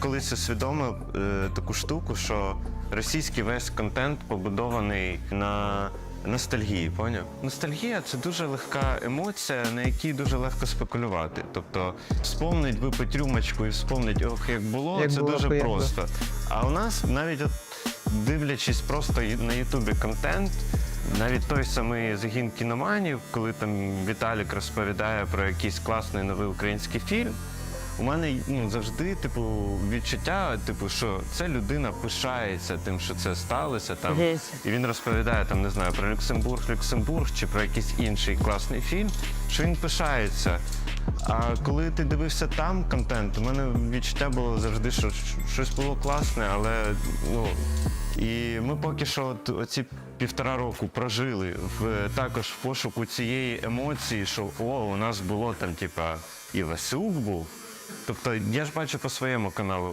Колись усвідомив е, таку штуку, що російський весь контент побудований на ностальгії, поняв? Ностальгія це дуже легка емоція, на якій дуже легко спекулювати. Тобто, вспомнить, випить рюмочку і вспомнить, ох, як було, Як це було, дуже як просто. А у нас навіть от, дивлячись просто на Ютубі контент, навіть той самий загін кіноманів, коли там Віталік розповідає про якийсь класний новий український фільм. У мене ну, завжди, типу, відчуття, типу, що ця людина пишається тим, що це сталося. Там, і він розповідає там, не знаю, про Люксембург, Люксембург чи про якийсь інший класний фільм, що він пишається. А коли ти дивився там контент, у мене відчуття було завжди, що щось було класне, але ну. І ми поки що от, оці півтора року прожили в також в пошуку цієї емоції, що о, у нас було там, типа, і Васюк був. Тобто я ж бачу по своєму каналу.